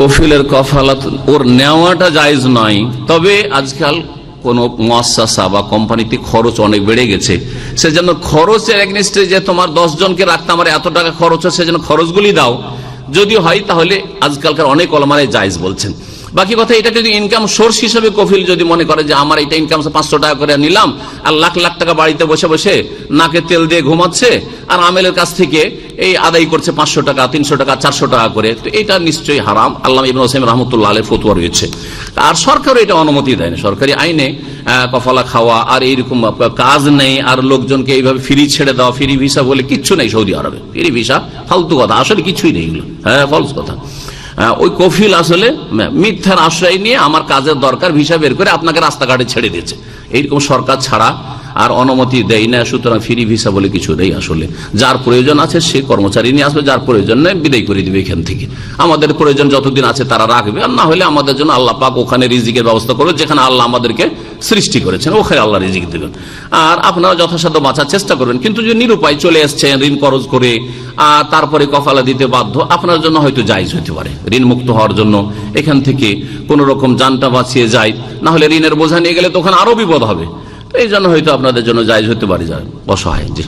কফিলের কফালত, ওর নেওয়াটা জায়জ নয়। তবে আজকাল কোন মহাসা বা কোম্পানিতে খরচ অনেক বেড়ে গেছে। সেজন্য খরচের এগনিস্টে যে তোমার দশ জনকে রাখতে আমার এত টাকা খরচ হয়, সেজন্য খরচগুলি দাও। যদি হয় তাহলে আজকালকার অনেক অলমারে জায়জ বলছেন। বাকি কথা, এটা যদি ইনকাম সোর্স হিসেবে কফিল যদি মনে করে যে আমার এটা ইনকাম পাঁচশো টাকা করে নিলাম, আর লাখ লাখ টাকা বাড়িতে বসে বসে নাকে তেল দিয়ে ঘুমাচ্ছে, আর আমেলের কাছ থেকে এই আদায় করছে পাঁচশো টাকা, তিনশো টাকা, চারশো টাকা করে, তো এটা নিশ্চয়ই হারাম। আল্লাহ ইবন হোসেন রহমতুল্লাহ আলের ফতুয়া রয়েছে। আর সরকারও এটা অনুমতি দেয় না সরকারি আইনে কফলা খাওয়া আর এইরকম কাজ নেই, আর লোকজনকে এইভাবে ফ্রি ছেড়ে দেওয়া, ফ্রি ভিসা বলে কিচ্ছু নেই সৌদি আরবে। ফ্রি ভিসা ফালতু কথা। আসলে কিছুই নেই এগুলো। হ্যাঁ ফলস কথা। ওই কফিল আসলে মিথ্যার আশ্রয় নিয়ে আমার কাজের দরকার, ভিসা বের করে আপনাকে রাস্তাঘাটে ছেড়ে দিয়েছে। এইরকম সরকার ছাড়া আর অনুমতি দেয় না, সুতরাং ফ্রি ভিসা বলে কিছু নেই আসলে। যার প্রয়োজন আছে সে কর্মচারী নিয়ে আসবে, যার প্রয়োজন নেই বিদায় করে দিবে এখান থেকে। আমাদের প্রয়োজন যতদিন আছে তারা রাখবে, আর না হলে আমাদের জন্য আল্লাহ পাক ওখানে রিজিকের ব্যবস্থা করবে, যেখানে আল্লাহ আমাদেরকে সৃষ্টি করেছেন। ওখানে আল্লাহ, রিজিক দেবেন। আর আপনারা যথাসাধ্য বাঁচার চেষ্টা করবেন। কিন্তু যদি নিরুপায় চলে এসছেন, ঋণ করজ করে, আর তারপরে কফালা দিতে বাধ্য, আপনার জন্য হয়তো জায়জ হতে পারে। ঋণ মুক্ত হওয়ার জন্য এখান থেকে কোন রকম যানটা বাঁচিয়ে যায়। না হলে ঋণের বোঝা নিয়ে গেলে তো ওখানে আরও বিপদ হবে। এই জন্য হয়তো আপনাদের জন্য জায়জ হতে পারে। যায় অসহায়, জি।